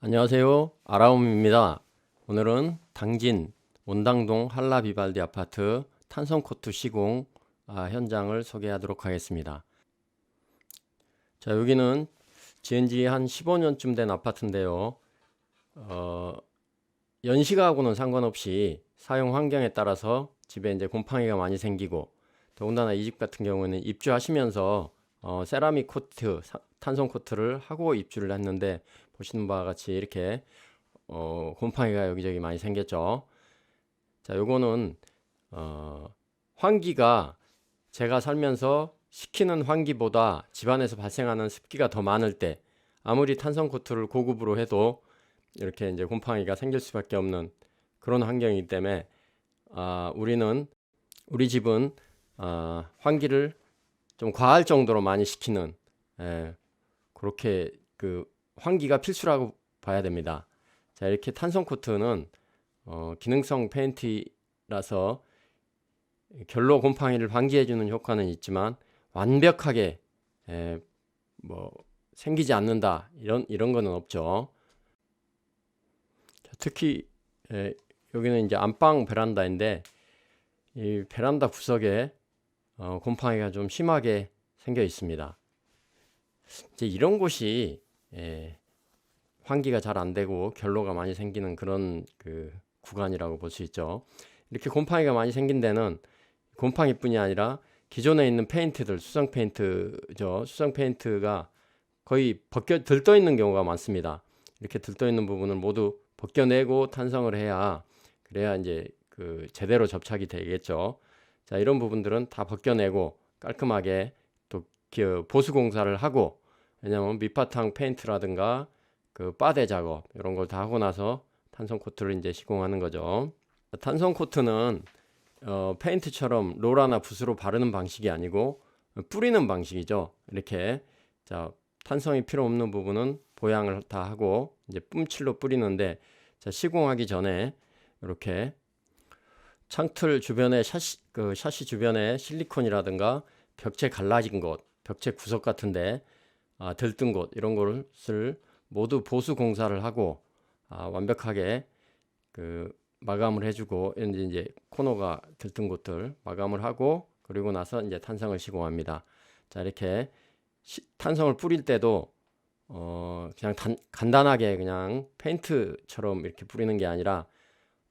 안녕하세요. 아라움입니다. 오늘은 당진 원당동 한라 비발디 아파트 탄성 코트 시공 아, 현장을 소개하도록 하겠습니다. 자, 여기는 지은 지 한 15년쯤 된 아파트인데요. 어, 연식하고는 상관없이 사용 환경에 따라서 집에 이제 곰팡이가 많이 생기고 더군다나 이 집 같은 경우는 입주하시면서 어, 세라믹 코트, 사- 탄성 코트를 하고 입주를 했는데 보시는 바와 같이 이렇게 어, 곰팡이가 여기저기 많이 생겼죠. 자, 요거는 어, 환기가 제가 살면서 식히는 환기보다 집안에서 발생하는 습기가 더 많을 때 아무리 탄성 코트를 고급으로 해도 이렇게 이제 곰팡이가 생길 수밖에 없는 그런 환경이기 때문에 아, 우리는 우리 집은 아, 환기를 좀 과할 정도로 많이 시키는 예, 그렇게 그 환기가 필수라고 봐야 됩니다. 자, 이렇게 탄성 코트는 어, 기능성 페인트라서 결로 곰팡이를 방지해주는 효과는 있지만 완벽하게 에, 뭐 생기지 않는다 이런 이런 거는 없죠. 자, 특히 에, 여기는 이제 안방 베란다인데 이 베란다 구석에 어, 곰팡이가 좀 심하게 생겨 있습니다. 이제 이런 곳이 예, 환기가 잘 안 되고 결로가 많이 생기는 그런 그 구간이라고 볼 수 있죠. 이렇게 곰팡이가 많이 생긴 데는 곰팡이뿐이 아니라 기존에 있는 페인트들 수성 페인트죠. 수성 페인트가 거의 벗겨 들떠 있는 경우가 많습니다. 이렇게 들떠 있는 부분을 모두 벗겨내고 탄성을 해야 그래야 이제 그 제대로 접착이 되겠죠. 자, 이런 부분들은 다 벗겨내고 깔끔하게 또그 보수 공사를 하고 왜냐하면 밑바탕 페인트라든가 그 바데 작업 이런 걸 다 하고 나서 탄성 코트를 이제 시공하는 거죠. 탄성 코트는 어, 페인트처럼 롤하나 붓으로 바르는 방식이 아니고 뿌리는 방식이죠. 이렇게 자 탄성이 필요 없는 부분은 보양을 다 하고 이제 뿜칠로 뿌리는데 자 시공하기 전에 이렇게 창틀 주변에 샤시 그 샤시 주변에 실리콘이라든가 벽체 갈라진 곳, 벽체 구석 같은데 아, 들뜬 곳 이런 것을 모두 보수 공사를 하고 아, 완벽하게 그 마감을 해주고 이제 이제 코너가 들뜬 곳들 마감을 하고 그리고 나서 이제 탄성을 시공합니다. 자 이렇게 시- 탄성을 뿌릴 때도 어 그냥 단, 간단하게 그냥 페인트처럼 이렇게 뿌리는 게 아니라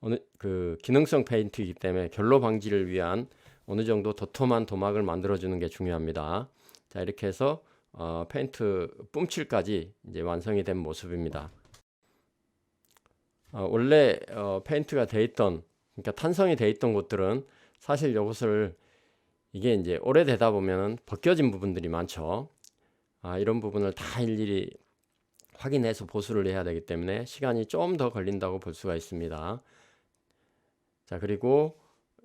어느 그 기능성 페인트이기 때문에 결로 방지를 위한 어느 정도 도톰한 도막을 만들어 주는 게 중요합니다. 자 이렇게 해서 어, 페인트 뿜칠까지 이제 완성이 된 모습입니다. 어, 원래 어, 페인트가 돼 있던 그러니까 탄성이 돼 있던 곳들은 사실 이것을 이게 이제 오래되다 보면 벗겨진 부분들이 많죠. 아, 이런 부분을 다 일일이 확인해서 보수를 해야 되기 때문에 시간이 좀 더 걸린다고 볼 수가 있습니다. 자, 그리고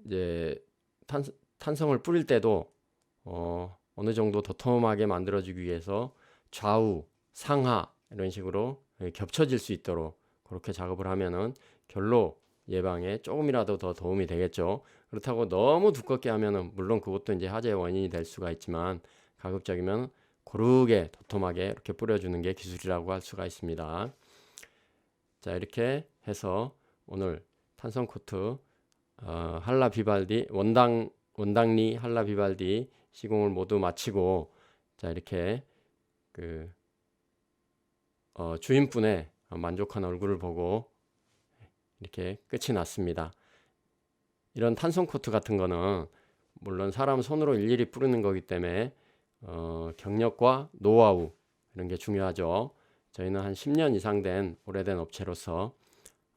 이제 탄, 탄성을 뿌릴 때도 어, 어느 정도 도톰하게 만들어주기 위해서 좌우, 상하 이런 식으로 겹쳐질 수 있도록 그렇게 작업을 하면은 결로 예방에 조금이라도 더 도움이 되겠죠. 그렇다고 너무 두껍게 하면은 물론 그것도 이제 화재의 원인이 될 수가 있지만 가급적이면 고르게 도톰하게 이렇게 뿌려주는 게 기술이라고 할 수가 있습니다. 자 이렇게 해서 오늘 탄성 코트 어, 할라 비발디 원당 원당리 할라 비발디 시공을 모두 마치고 자 이렇게 그 어, 주인분의 만족한 얼굴을 보고 이렇게 끝이 났습니다. 이런 탄성 코트 같은 거는 물론 사람 손으로 일일이 뿌리는 거기 때문에 어, 경력과 노하우 이런 게 중요하죠. 저희는 한 10년 이상 된 오래된 업체로서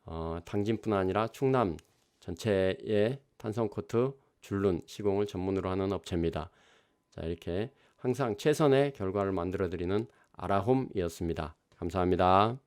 어, 당진뿐 아니라 충남 전체의 탄성 코트 줄눈 시공을 전문으로 하는 업체입니다. 자, 이렇게 항상 최선의 결과를 만들어 드리는 아라홈이었습니다. 감사합니다.